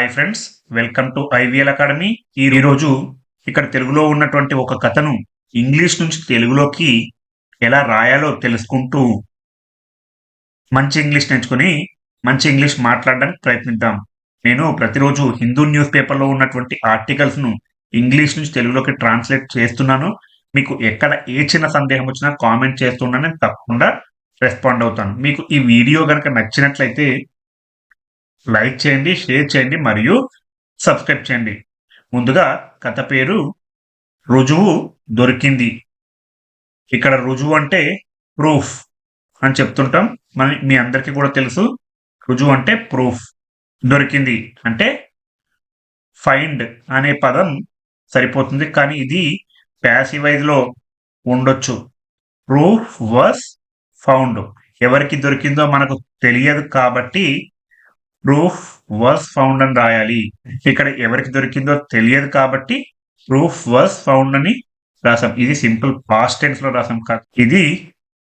Hi friends welcome to IVL academy. ఈ రోజు ఇక్కడ తెలుగులో ఉన్నటువంటి ఒక కథను ఇంగ్లీష్ నుంచి తెలుగులోకి ఎలా రాయాలో తెలుసుకుంటూ మంచి ఇంగ్లీష్ నేర్చుకుని మంచి ఇంగ్లీష్ మాట్లాడడానికి ప్రయత్నిద్దాం. నేను ప్రతిరోజు హిందూ న్యూస్ పేపర్లో ఉన్నటువంటి ఆర్టికల్స్ను ఇంగ్లీష్ నుంచి తెలుగులోకి ట్రాన్స్లేట్ చేస్తున్నాను. మీకు ఎక్కడ ఏ చిన్న సందేహం వచ్చినా కామెంట్ చేస్తున్నాను నేను తప్పకుండా రెస్పాండ్ అవుతాను. మీకు ఈ వీడియో కనుక నచ్చినట్లయితే లైక్ చేయండి షేర్ చేయండి మరియు సబ్స్క్రైబ్ చేయండి. ముందుగా కథ పేరు రుజువు దొరికింది. ఇక్కడ రుజువు అంటే ప్రూఫ్ అని చెప్తుంటాం. మన మీ అందరికీ కూడా తెలుసు. రుజువు అంటే ప్రూఫ్ దొరికింది అంటే ఫైండ్ అనే పదం సరిపోతుంది. కానీ ఇది ప్యాసివైజ్లో ఉండొచ్చు. ప్రూఫ్ వాస్ ఫౌండ్ ఎవరికి దొరికిందో మనకు తెలియదు కాబట్టి ప్రూఫ్ వర్స్ ఫౌండ్ అని రాయాలి. ఇక్కడ ఎవరికి దొరికిందో తెలియదు కాబట్టి ప్రూఫ్ వర్స్ ఫౌండ్ అని రాసాం. ఇది సింపుల్ పాస్ట్ టెన్స్లో రాసాం కాదు. ఇది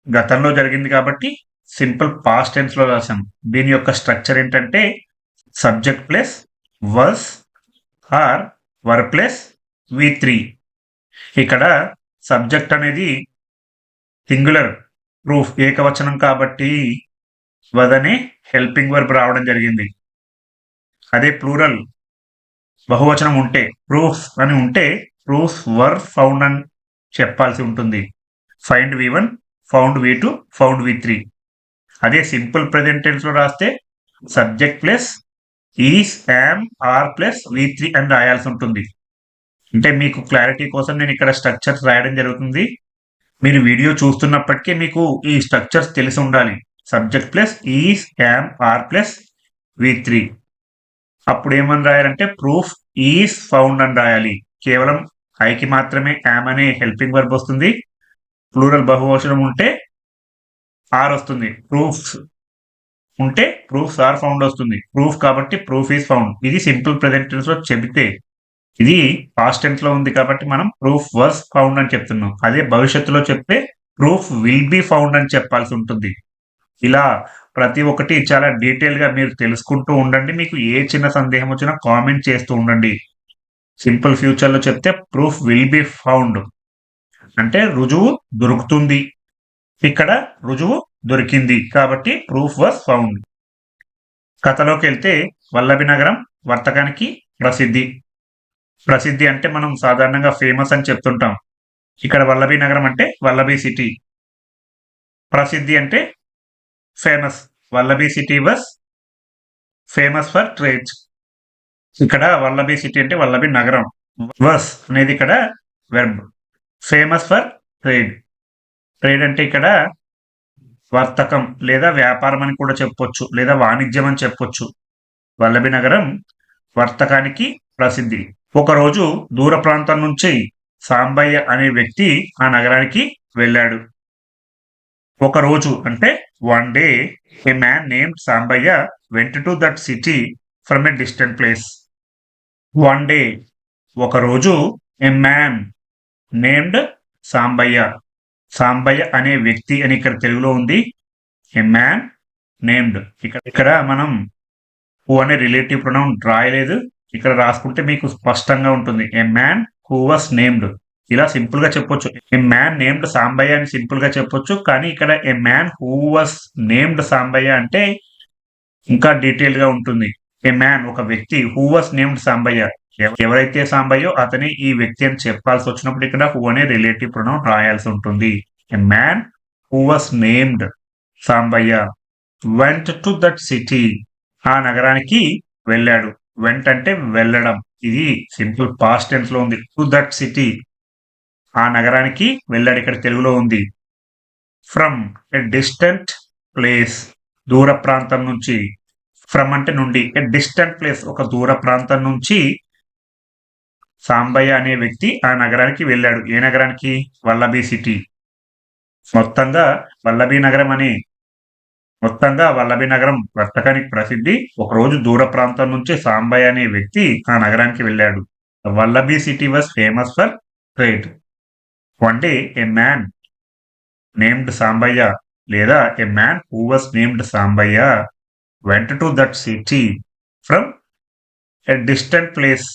గతంలో జరిగింది కాబట్టి సింపుల్ పాస్ట్ టెన్స్లో రాసాం. దీని యొక్క స్ట్రక్చర్ ఏంటంటే subject plus was or were plus V three ఇక్కడ సబ్జెక్ట్ అనేది సింగులర్ ప్రూఫ్ ఏకవచనం కాబట్టి వదనే హెల్పింగ్ వర్బ్ రావడం జరిగింది. అదే ప్లూరల్ బహువచనం ఉంటే ప్రూఫ్ అని ఉంటే ప్రూఫ్ వర్ ఫౌండ్ అని చెప్పాల్సి ఉంటుంది. Find V one found V two found V three అదే సింపుల్ ప్రెజెంట్ రాస్తే subject plus is am are plus V three అని రాయాల్సి ఉంటుంది. అంటే మీకు క్లారిటీ కోసం నేను ఇక్కడ స్ట్రక్చర్స్ రాయడం జరుగుతుంది. మీరు వీడియో చూస్తున్నప్పటికీ మీకు ఈ స్ట్రక్చర్స్ తెలిసి ఉండాలి. Subject plus is am are plus V three అప్పుడు ఏమని రాయాలంటే ప్రూఫ్ ఈస్ ఫౌండ్ అని రాయాలి. కేవలం ఐకి మాత్రమే యామ్ అనే హెల్పింగ్ వర్బ్ వస్తుంది. ప్లూరల్ బహువచనం ఉంటే ఆర్ వస్తుంది. ప్రూఫ్స్ ఉంటే ప్రూఫ్స్ ఆర్ ఫౌండ్ వస్తుంది. ప్రూఫ్ కాబట్టి ప్రూఫ్ ఈస్ ఫౌండ్ ఇది సింపుల్ ప్రెజెంట్ టెన్స్లో చెబితే ఇది పాస్ట్ టెన్స్లో ఉంది కాబట్టి మనం ప్రూఫ్ వర్స్ ఫౌండ్ అని చెప్తున్నాం. అదే భవిష్యత్తులో చెప్తే ప్రూఫ్ విల్ బి ఫౌండ్ అని చెప్పాల్సి ఉంటుంది. ఇలా ప్రతి ఒక్కటి చాలా డీటెయిల్గా మీరు తెలుసుకుంటూ ఉండండి. మీకు ఏ చిన్న సందేహం వచ్చినా కామెంట్ చేస్తూ ఉండండి. సింపుల్ ఫ్యూచర్లో చెప్తే ప్రూఫ్ విల్ బి ఫౌండ్ అంటే రుజువు దొరుకుతుంది. ఇక్కడ రుజువు దొరికింది కాబట్టి ప్రూఫ్ వాజ్ ఫౌండ్ కథలోకి వెళ్తే వల్లభి నగరం వర్తకానికి ప్రసిద్ధి. ప్రసిద్ధి అంటే మనం సాధారణంగా ఫేమస్ అని చెప్తుంటాం. ఇక్కడ వల్లభి నగరం అంటే వల్లభి సిటీ ప్రసిద్ధి అంటే famous Vallabhi city was famous for trades ఇక్కడ వల్లభి సిటీ అంటే వల్లభి నగరం. వస్ అనేది ఇక్కడ verb famous for trade trade అంటే ఇక్కడ వర్తకం లేదా వ్యాపారం అని కూడా చెప్పొచ్చు లేదా వాణిజ్యం అని చెప్పొచ్చు. వల్లభి నగరం వర్తకానికి ప్రసిద్ధి. ఒకరోజు దూర ప్రాంతం నుంచి సాంబయ్య అనే వ్యక్తి ఆ నగరానికి వెళ్ళాడు. ఒక రోజు అంటే one day a man named Sambayya went to that city from a distant place one day ఒక రోజు a man named Sambayya Sambayya అనే వ్యక్తి అని ఇక్కడ తెలుగులో ఉంది. ఏ మ్యాన్ నేమ్డ్ ఇక్కడ ఇక్కడ మనం హూ అనే రిలేటివ్ ప్రొనౌన్ రాయలేదు ఇక్కడ రాసుకుంటే మీకు స్పష్టంగా ఉంటుంది. A man who was named ఇలా సింపుల్గా చెప్పొచ్చు. ఏ మ్యాన్ నేమ్డ్ సాంబయ్య అని సింపుల్గా చెప్పొచ్చు. కానీ ఇక్కడ a man who was named Sambayya అంటే ఇంకా డీటెయిల్గా ఉంటుంది. ఏ మ్యాన్ ఒక వ్యక్తి హూ వాస్ నేమ్డ్ సాంబయ్య ఎవరైతే సాంబయ్యో అతని ఈ వ్యక్తి అని చెప్పాల్సి వచ్చినప్పుడు ఇక్కడ హూ అనే రిలేటివ్ ప్రొనౌన్ రాయాల్సి ఉంటుంది. A man who was named Sambayya went to that city ఆ నగరానికి వెళ్ళాడు. వెంట అంటే వెళ్ళడం. ఇది సింపుల్ పాస్ట్ టెన్స్లో ఉంది. టు దట్ సిటీ ఆ నగరానికి వెళ్ళాడు. ఇక్కడ తెలుగులో ఉంది. ఫ్రమ్ ఎ డిస్టెంట్ ప్లేస్ దూర ప్రాంతం నుంచి ఫ్రమ్ అంటే నుండి ఎ డిస్టెంట్ ప్లేస్ ఒక దూర ప్రాంతం నుంచి సాంబయ్య అనే వ్యక్తి ఆ నగరానికి వెళ్ళాడు. ఏ నగరానికి? వల్లభీ సిటీ. మొత్తంగా వల్లభి నగరం అనే మొత్తంగా వల్లభి నగరం వర్తకానికి ప్రసిద్ధి. ఒకరోజు దూర ప్రాంతం నుంచి సాంబయ్య అనే వ్యక్తి ఆ నగరానికి వెళ్ళాడు. Vallabhi city was famous for trade one day a man named Sambayya లేదా a man who was named Sambayya went to that city from a distant place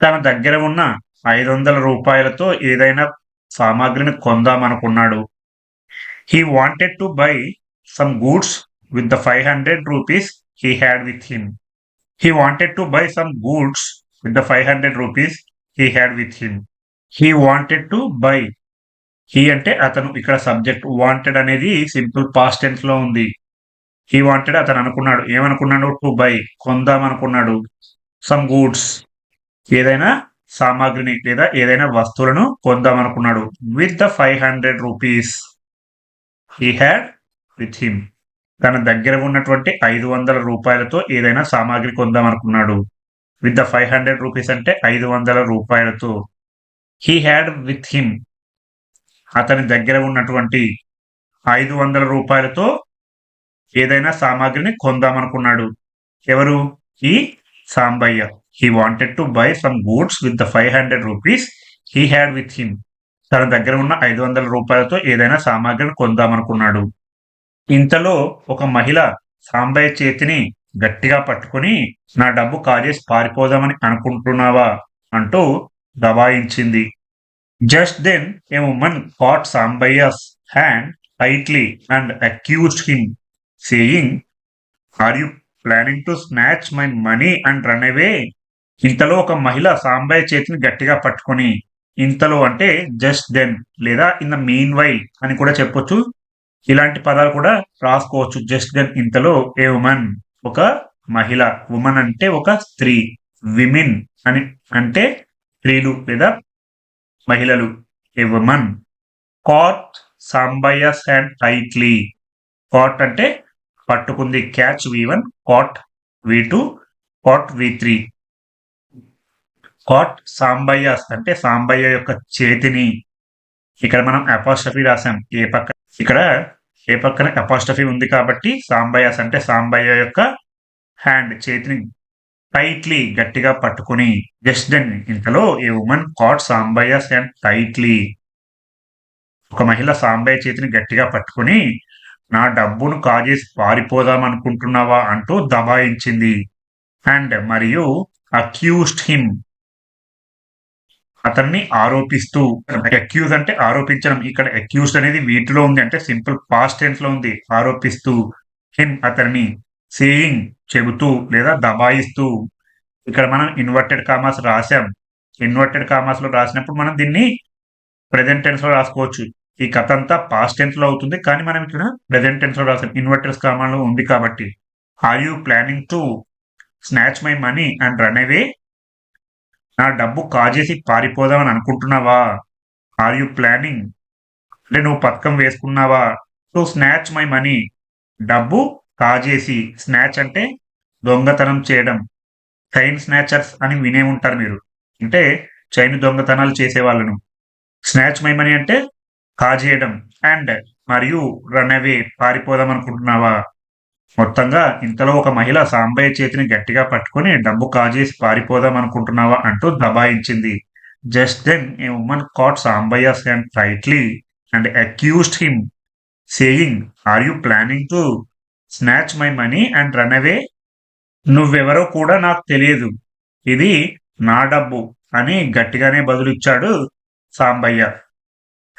తన దగ్గర ఉన్న ఐదు వందల రూపాయలతో ఏదైనా సామాగ్రిని కొందామనుకున్నాడు. He wanted to buy some goods with the five hundred rupees he had with him he wanted to buy some goods with the five hundred rupees he had with him he wanted to buy he అంటే అతను ఇక్కడ subject wanted అనేది simple past టెన్స్లో ఉంది. He wanted అతను అనుకున్నాడు. ఏమనుకున్నాడు? To buy కొందాం అనుకున్నాడు. సమ్ గూడ్స్ ఏదైనా సామాగ్రిని లేదా ఏదైనా వస్తువులను కొందాం అనుకున్నాడు. With the five hundred rupees he had with him తన దగ్గర ఉన్నటువంటి ఐదు వందల రూపాయలతో ఏదైనా సామాగ్రి కొందాం అనుకున్నాడు. With the five hundred rupees అంటే ఐదు వందల రూపాయలతో. హీ హ్యాడ్ విత్ హిమ్ అతని దగ్గర ఉన్నటువంటి ఐదు వందల రూపాయలతో ఏదైనా సామాగ్రిని కొందామనుకున్నాడు. ఎవరు? ఈ Sambayya. He wanted to buy some goods with the five hundred rupees he had with him తన దగ్గర ఉన్న ఐదు వందల రూపాయలతో ఏదైనా సామాగ్రిని కొందామనుకున్నాడు. ఇంతలో ఒక మహిళ సాంబయ్య చేతిని గట్టిగా పట్టుకుని నా డబ్బు కాజేసి పారిపోదామని అనుకుంటున్నావా? అంటూ దబాయించింది. Just then a woman caught Sambayya's hand tightly and accused him saying are you planning to snatch my money and run away ఇంతలో ఒక మహిళ సాంబయ్య చేతిని గట్టిగా పట్టుకొని ఇంతలో అంటే జస్ట్ దెన్ లేదా ఇన్ ద మీన్ వై అని కూడా చెప్పొచ్చు. ఇలాంటి పదాలు కూడా రాసుకోవచ్చు. జస్ట్ దెన్ ఇంతలో ఏ ఉమన్ ఒక మహిళ ఉమెన్ అంటే ఒక స్త్రీ విమెన్ అని అంటే స్త్రీలు లేదా మహిళలు a women caught Sambayya's and tightly caught అంటే పట్టుకుంది catch V one caught V two caught V three caught Sambayya's అంటే సాంబయ్య యొక్క చేతిని. ఇక్కడ మనం అపాస్ట్రఫీ రాసాం ఏ పక్క ఇక్కడ ఏ పక్కన అపాస్టఫీ ఉంది కాబట్టి సాంబయాస్ అంటే సాంబయ్య యొక్క హ్యాండ్ చేతిని టైట్లీ గట్టిగా పట్టుకుని జస్ట్ దెన్ ఇంతలో a women caught Sambayya's and tightly ఒక మహిళ సాంబయ్య చేతిని గట్టిగా పట్టుకుని నా డబ్బును కాజేసి పారిపోదాం అనుకుంటున్నావా అంటూ దబాయించింది. అండ్ మరియు అక్యూస్డ్ హిమ్ అతన్ని ఆరోపిస్తూ అక్యూజ్ అంటే ఆరోపించడం. ఇక్కడ అక్యూజ్ అనేది వీటిలో ఉంది అంటే సింపుల్ పాస్ట్ టెన్స్లో ఉంది. ఆరోపిస్తూ హిమ్ అతన్ని సేయింగ్ చెబుతూ లేదా దబాయిస్తూ. ఇక్కడ మనం ఇన్వర్టెడ్ కామాస్ రాసాం ఇన్వర్టెడ్ కామాస్లో రాసినప్పుడు మనం దీన్ని ప్రెజెంట్ టెన్స్లో రాసుకోవచ్చు. ఈ కథ అంతా పాస్ట్ టెన్స్లో అవుతుంది కానీ మనం ఇక్కడ ప్రెజెంట్ టెన్స్లో రాసాం. ఇన్వర్టెడ్ కామాలో ఉంది కాబట్టి. Are you planning to snatch my money and run away నా డబ్బు కాజేసి పారిపోదామని అనుకుంటున్నావా? ఆర్ యు ప్లానింగ్ అంటే నువ్వు పథకం వేసుకున్నావా? టు స్నాచ్ మై మనీ డబ్బు కాజేసి స్నాచ్ అంటే దొంగతనం చేయడం. చైన్ స్నాచర్స్ అని వినే ఉంటారు మీరు. అంటే చైన్ దొంగతనాలు చేసే వాళ్ళను స్నాచ్ మై మనీ అంటే కాజేయడం. అండ్ మరియు రన్ అవే పారిపోదాం అనుకుంటున్నావా మొత్తంగా ఇంతలో ఒక మహిళ సాంబయ్య చేతిని గట్టిగా పట్టుకుని డబ్బు కాజేసి పారిపోదాం అనుకుంటున్నావా అంటూ దబాయించింది. Just then a woman caught Sambayya and tightly and accused him saying are you planning to snatch my money and run away నువ్వెవరో కూడా నాకు తెలియదు. ఇది నా డబ్బు అని గట్టిగానే బదులిచ్చాడు Sambayya.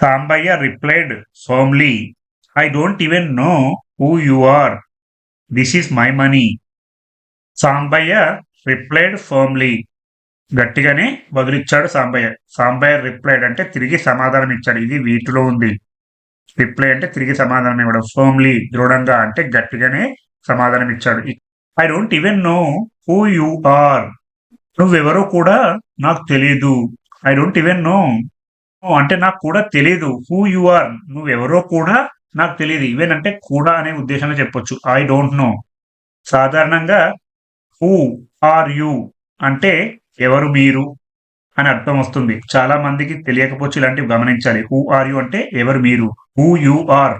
Sambayya replied firmly I don't even know who you are this is my money Sambayya replied firmly గట్టిగానే వదిలిచ్చాడు సాంబయ్య సాంబయ్య రిప్లైడ్ అంటే తిరిగి సమాధానం ఇచ్చాడు. ఇది వీటిలో ఉంది. రిప్లై అంటే తిరిగి సమాధానం ఇవ్వడం. ఫర్మ్లీ దృఢంగా అంటే గట్టిగానే సమాధానం ఇచ్చాడు. I don't even know who you are నువ్వెవరో కూడా నాకు తెలియదు ఐ డోంట్ ఈవెన్ నో అంటే నాకు కూడా తెలియదు హూ యు ఆర్ నువ్వెవరో కూడా నాకు తెలియదు ఈవెన్ అంటే కూడా అనే ఉద్దేశంలో చెప్పొచ్చు. ఐ డోంట్ నో సాధారణంగా హూ ఆర్ యూ అంటే ఎవరు మీరు? అని అర్థం వస్తుంది. చాలా మందికి తెలియకపోవచ్చు ఇలాంటివి గమనించాలి. హూ ఆర్ యు అంటే ఎవరు మీరు? హూ యు ఆర్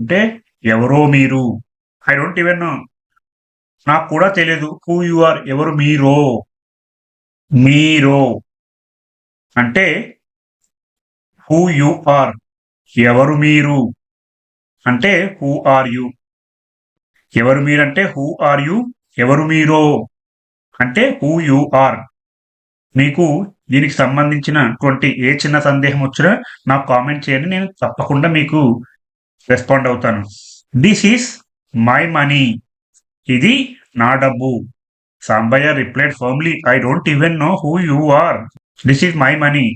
అంటే ఎవరో మీరు. ఐ డోంట్ ఈవెన్ నో నాకు కూడా తెలియదు హూ యు ఆర్ ఎవరు మీరో? మీరో. అంటే హూ యు ఆర్ ఎవరు మీరు? అంటే హూ ఆర్ యు ఎవరు మీరంటే హూ ఆర్ యు ఎవరు మీరో? అంటే హూ యు ఆర్ మీకు దీనికి సంబంధించినటువంటి ఏ చిన్న సందేహం వచ్చినా నాకు కామెంట్ చేయండి నేను తప్పకుండా మీకు రెస్పాండ్ అవుతాను. దిస్ ఈస్ మై మనీ ఇది నా డబ్బు. Sambayya replied firmly I don't even know who you are this is my money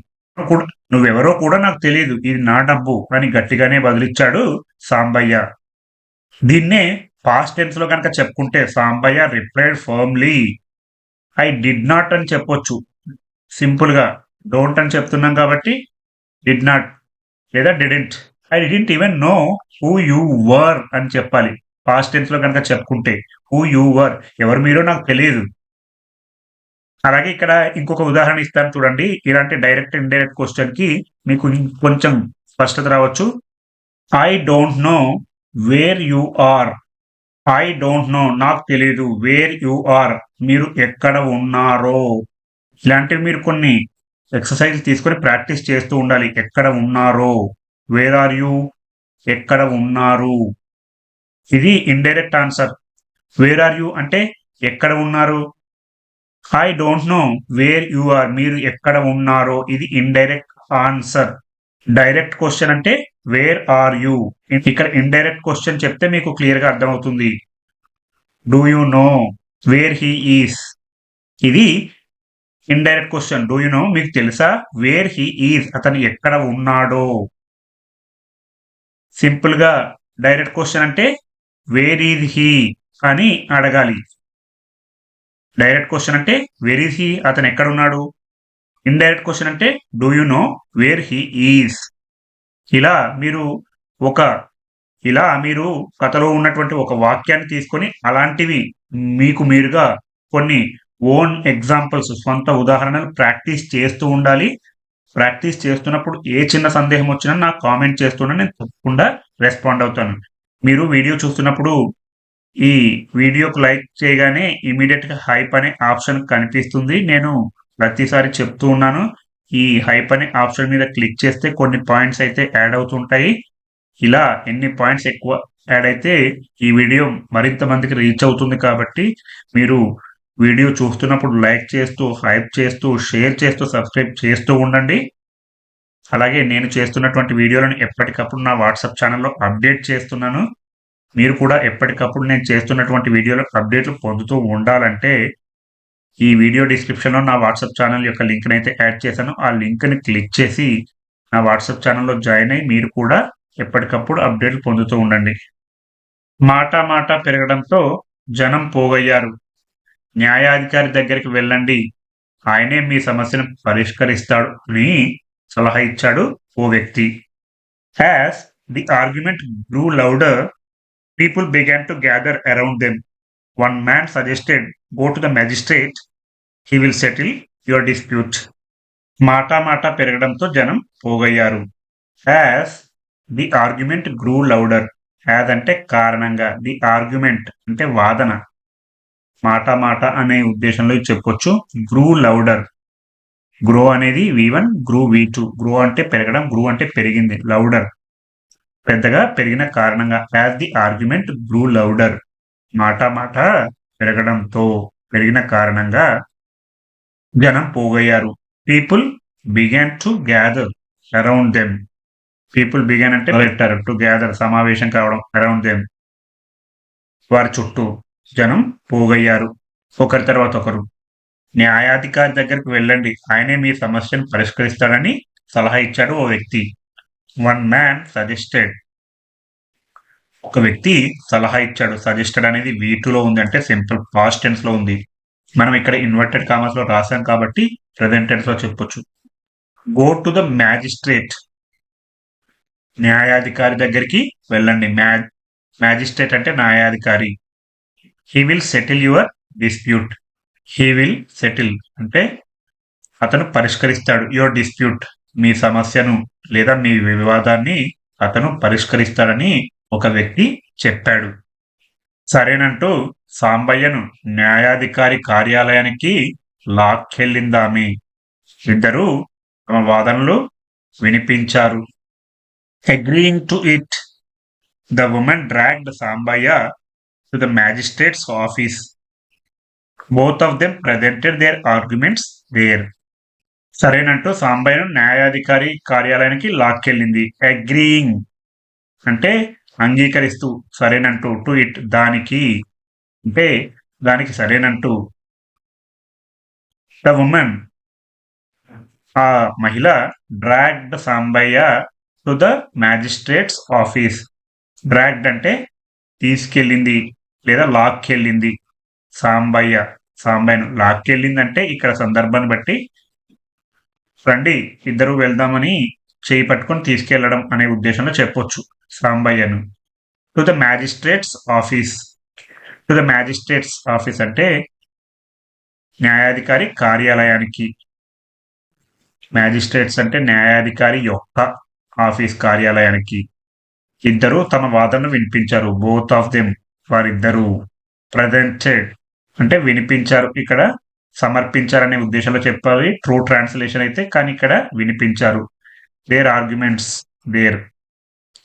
నువ్వెవరో కూడా నాకు తెలియదు. ఇది నా డబ్బు అని గట్టిగానే బదిలిచ్చాడు సాంబయ్య. దీన్నే పాస్ట్ టెన్స్లో కనుక చెప్పుకుంటే Sambayya replied firmly I did not అని చెప్పొచ్చు. సింపుల్గా డోంట్ అని చెప్తున్నాం కాబట్టి డిడ్ నాట్ లేదా didn't I didn't even know who you were అని చెప్పాలి. పాస్ట్ టెన్స్లో కనుక చెప్పుకుంటే హూ యూ వర్ ఎవరు మీరో నాకు తెలియదు. అలాగే ఇక్కడ ఇంకొక ఉదాహరణ ఇస్తాను చూడండి. ఇలాంటి డైరెక్ట్ ఇండైరెక్ట్ క్వశ్చన్కి మీకు కొంచెం స్పష్టత రావచ్చు. I don't know where you are I don't know నాకు తెలియదు వేర్ యు ఆర్ మీరు ఎక్కడ ఉన్నారో. ఇలాంటివి మీరు కొన్ని ఎక్సర్సైజ్ తీసుకొని ప్రాక్టీస్ చేస్తూ ఉండాలి. ఎక్కడ ఉన్నారో. వేర్ ఆర్ యు ఎక్కడ ఉన్నారు? ఇది indirect answer where are you అంటే ఎక్కడ ఉన్నారు? I don't know where you are మీరు ఎక్కడ ఉన్నారో ఇది ఇండైరెక్ట్ ఆన్సర్ డైరెక్ట్ క్వశ్చన్ అంటే వేర్ ఆర్ యు ఇక్కడ ఇండైరెక్ట్ క్వశ్చన్ చెప్తే మీకు క్లియర్గా అర్థమవుతుంది. Do you know where he is ఇది indirect question do you know మీకు తెలుసా? వేర్ హీ ఈస్ అతను ఎక్కడ ఉన్నాడో? సింపుల్గా డైరెక్ట్ క్వశ్చన్ అంటే వేర్ ఈజ్ హీ అని అడగాలి. డైరెక్ట్ క్వశ్చన్ అంటే వేర్ ఈజ్ హీ అతను ఎక్కడ ఉన్నాడు ఇండైరెక్ట్ క్వశ్చన్ అంటే do you know where he is ఇలా మీరు ఒక ఇలా మీరు కథలో ఉన్నటువంటి ఒక వాక్యాన్ని తీసుకొని అలాంటివి మీకు మీరుగా కొన్ని ఓన్ ఎగ్జాంపుల్స్ సొంత ఉదాహరణలు ప్రాక్టీస్ చేస్తూ ఉండాలి. ప్రాక్టీస్ చేస్తున్నప్పుడు ఏ చిన్న సందేహం వచ్చినా నాకు కామెంట్ చేస్తున్నా నేను తప్పకుండా రెస్పాండ్ అవుతాను. మీరు వీడియో చూస్తున్నప్పుడు ఈ వీడియోకు లైక్ చేయగానే ఇమీడియట్గా హైప్ అనే ఆప్షన్ కనిపిస్తుంది. నేను ప్రతిసారి చెప్తూ ఉన్నాను. ఈ హైప్ అనే ఆప్షన్ మీద క్లిక్ చేస్తే కొన్ని పాయింట్స్ అయితే యాడ్ అవుతుంటాయి. ఇలా ఎన్ని పాయింట్స్ ఎక్కువ యాడ్ అయితే ఈ వీడియో మరింత మందికి రీచ్ అవుతుంది కాబట్టి మీరు వీడియో చూస్తున్నప్పుడు లైక్ చేస్తూ హైప్ చేస్తూ షేర్ చేస్తూ సబ్స్క్రైబ్ చేస్తూ ఉండండి. అలాగే నేను చేస్తున్నటువంటి వీడియోలను ఎప్పటికప్పుడు నా వాట్సాప్ ఛానల్లో అప్డేట్ చేస్తున్నాను. మీరు కూడా ఎప్పటికప్పుడు నేను చేస్తున్నటువంటి వీడియోలకు అప్డేట్లు పొందుతూ ఉండాలంటే ఈ వీడియో డిస్క్రిప్షన్లో నా వాట్సాప్ ఛానల్ యొక్క లింక్ని అయితే యాడ్ చేశాను. ఆ లింక్ని క్లిక్ చేసి నా వాట్సాప్ ఛానల్లో జాయిన్ అయ్యి మీరు కూడా ఎప్పటికప్పుడు అప్డేట్లు పొందుతూ ఉండండి. మాట మాట పెరగడంతో జనం పోగయ్యారు. న్యాయాధికారి దగ్గరికి వెళ్ళండి. ఆయనే మీ సమస్యను పరిష్కరిస్తాడు అని సలహా ఇచ్చాడు ఓ వ్యక్తి. As the argument grew louder people began to gather around them one man suggested go to the magistrate he will settle your dispute మాటా మాటా పెరగడంతో జనం పోగయ్యారు. As the argument grew louder as అంటే కారణంగా ది ఆర్గ్యుమెంట్ అంటే వాదన. మాట మాట అనే ఉద్దేశంలో చెప్పొచ్చు గ్రూ లౌడర్ గ్రో అనేది V one grew V two grow అంటే పెరగడం గ్రూ అంటే పెరిగింది లౌడర్ పెద్దగా పెరిగిన కారణంగా as the argument grew louder. మాట మాట పెరగడంతో పెరిగిన కారణంగా జనం పోగయ్యారు. People began to gather around them people began అంటే పెట్టారు. టు గ్యాదర్ సమావేశం కావడం అరౌండ్ దెమ్ వారి చుట్టూ జనం పోగయ్యారు. ఒకరి తర్వాత ఒకరు న్యాయాధికారి దగ్గరికి వెళ్ళండి. ఆయనే మీ సమస్యను పరిష్కరిస్తాడని సలహా ఇచ్చాడు ఓ వ్యక్తి. One man suggested. ఒక వ్యక్తి సలహా ఇచ్చాడు. సజెస్టెడ్ అనేది వీటిలో ఉంది అంటే సింపుల్ పాస్ట్ టెన్స్లో ఉంది. మనం ఇక్కడ ఇన్వర్టెడ్ కామర్స్లో రాసాం కాబట్టి ప్రెసెంట్ టెన్స్లో చెప్పొచ్చు. Go to the magistrate. న్యాయాధికారి దగ్గరికి వెళ్ళండి. మ్యా మ్యాజిస్ట్రేట్ అంటే న్యాయాధికారి. He will settle your dispute. He will settle అంటే అతను పరిష్కరిస్తాడు. Your dispute. మీ సమస్యను లేదా మీ వివాదాన్ని అతను పరిష్కరిస్తాడని ఒక వ్యక్తి చెప్పాడు. సరేనంటూ సాంబయ్యను న్యాయాధికారి కార్యాలయానికి లాక్కెళ్ళిందామి. ఇద్దరు తమ వాదనలు వినిపించారు. Agreeing to it the woman dragged Sambayya to the magistrate's office both of them presented their arguments their సరేనంటూ సాంబయ్యను న్యాయాధికారి కార్యాలయానికి లాక్కెళ్ళింది. అగ్రీయింగ్ అంటే అంగీకరిస్తూ సరేనంటూ టు ఇట్ దానికి అంటే దానికి సరేనంటూ. The women. ఆ మహిళ dragged Sambayya to the magistrate's office. Dragged అంటే తీసుకెళ్ళింది లేదా లాక్కెళ్ళింది. సాంబయ్య సాంబయ్యను లాక్కెళ్ళింది అంటే ఇక్కడ సందర్భాన్ని బట్టి రండి ఇద్దరు వెళ్దామని చేయి పట్టుకొని తీసుకెళ్ళడం అనే ఉద్దేశంలో చెప్పొచ్చు సాంబయ్యను. To the magistrate's office to the magistrate's office అంటే న్యాయాధికారి కార్యాలయానికి. మ్యాజిస్ట్రేట్స్ అంటే న్యాయాధికారి యొక్క ఆఫీస్ కార్యాలయానికి. ఇద్దరు తమ వాదనను వినిపించారు బోత్ ఆఫ్ దెమ్ వారిద్దరూ. ప్రజెంటెడ్ అంటే వినిపించారు ఇక్కడ సమర్పించారనే ఉద్దేశంలో చెప్పాలి. ట్రూ ట్రాన్స్లేషన్ అయితే కానీ ఇక్కడ వినిపించారు. Their arguments their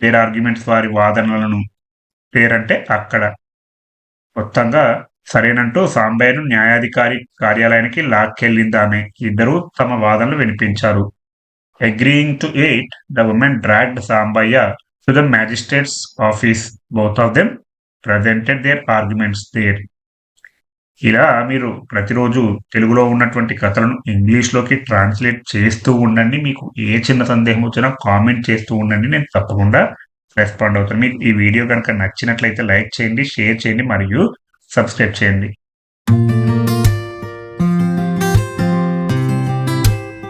their arguments వారి వాదనలను దేర్ అంటే అక్కడ. మొత్తంగా సరేనంటూ సాంబయ్యను న్యాయాధికారి కార్యాలయానికి లాక్కెళ్ళింది ఆమె. ఇద్దరు తమ వాదనలు వినిపించారు. Agreeing to it the women dragged Sambayya to the magistrate's office both of them presented their arguments their ఇలా మీరు ప్రతిరోజు తెలుగులో ఉన్నటువంటి కథలను ఇంగ్లీష్లోకి ట్రాన్స్లేట్ చేస్తూ ఉండండి. మీకు ఏ చిన్న సందేహం వచ్చినా కామెంట్ చేస్తూ ఉండండి. నేను తప్పకుండా రెస్పాండ్ అవుతాను. మీకు ఈ వీడియో కనుక నచ్చినట్లయితే లైక్ చేయండి షేర్ చేయండి మరియు సబ్స్క్రైబ్ చేయండి.